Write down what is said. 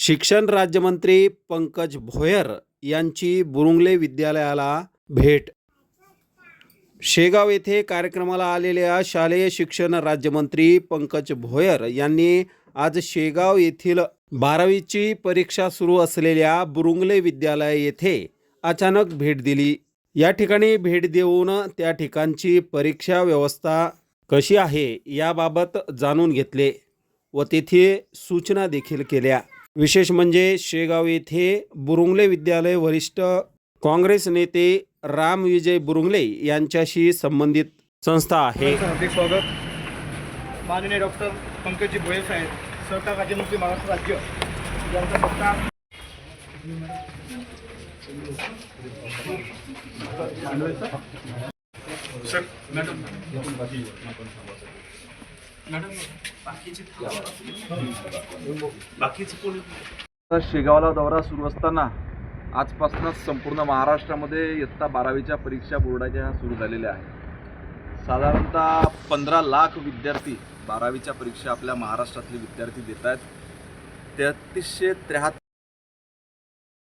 शिक्षण राज्यमंत्री पंकज भोयर यांची बुरुंगले विद्यालयाला भेट. शेगाव येथे कार्यक्रमाला आलेल्या शालेय शिक्षण राज्यमंत्री पंकज भोयर यांनी आज शेगाव येथील बारावीची परीक्षा सुरू असलेल्या बुरुंगले विद्यालय येथे अचानक भेट दिली. या ठिकाणी भेट देऊन त्या ठिकाणची परीक्षा व्यवस्था कशी आहे याबाबत जाणून घेतले व तेथे सूचना देखील केल्या. विशेष म्हणजे शेगाव येथे बुरुंगले विद्यालय वरिष्ठ काँग्रेस नेते राम विजय बुरुंगले यांच्याशी संबंधित संस्था आहे. हार्दिक स्वागत. माननीय डॉक्टर पंकजी भोये साहेब सहकार राज्यमंत्री महाराष्ट्र राज्य. यांचा सत्ता सर मॅडम. शेगावला दौरा सुरू असताना आजपासूनच संपूर्ण महाराष्ट्रामध्ये इयत्ता बारावीच्या परीक्षा बोर्डाच्या सुरू झालेल्या आहेत. साधारणतः पंधरा लाख विद्यार्थी बारावीच्या परीक्षा आपल्या महाराष्ट्रातले विद्यार्थी देत आहेत. तेहतीसशे त्र्याहत्तर